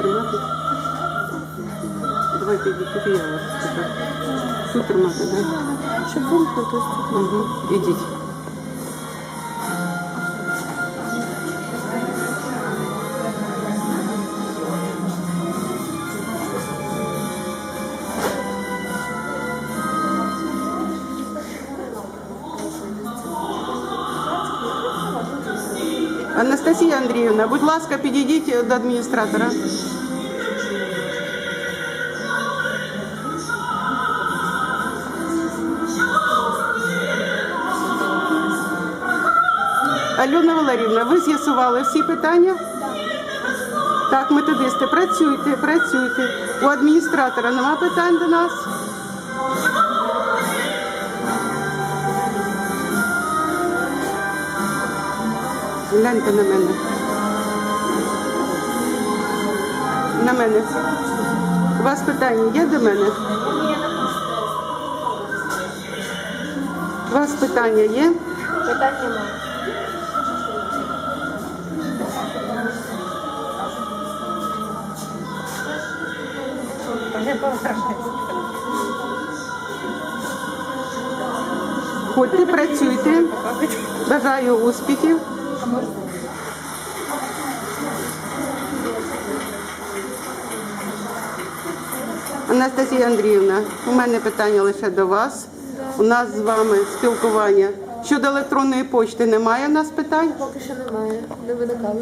13. Давай пойдите, я вас Супер, Мата, да? Еще бомба, то есть. Угу, идите. Анастасія Андріївна, будь ласка, підійдіть до адміністратора. Альона Валерівна, ви з'ясували всі питання? Так, методисти, працюйте, працюйте. У адміністратора нема питань до нас? Гляньте на мене. На мене. У вас питання є до мене? У вас питання є? Питань немає. Ходьте, працюйте. Бажаю успіхів. Анастасія Андріївна, у мене питання лише до вас. У нас з вами спілкування. Щодо електронної почти немає у нас питань? Поки що немає. Не виникало.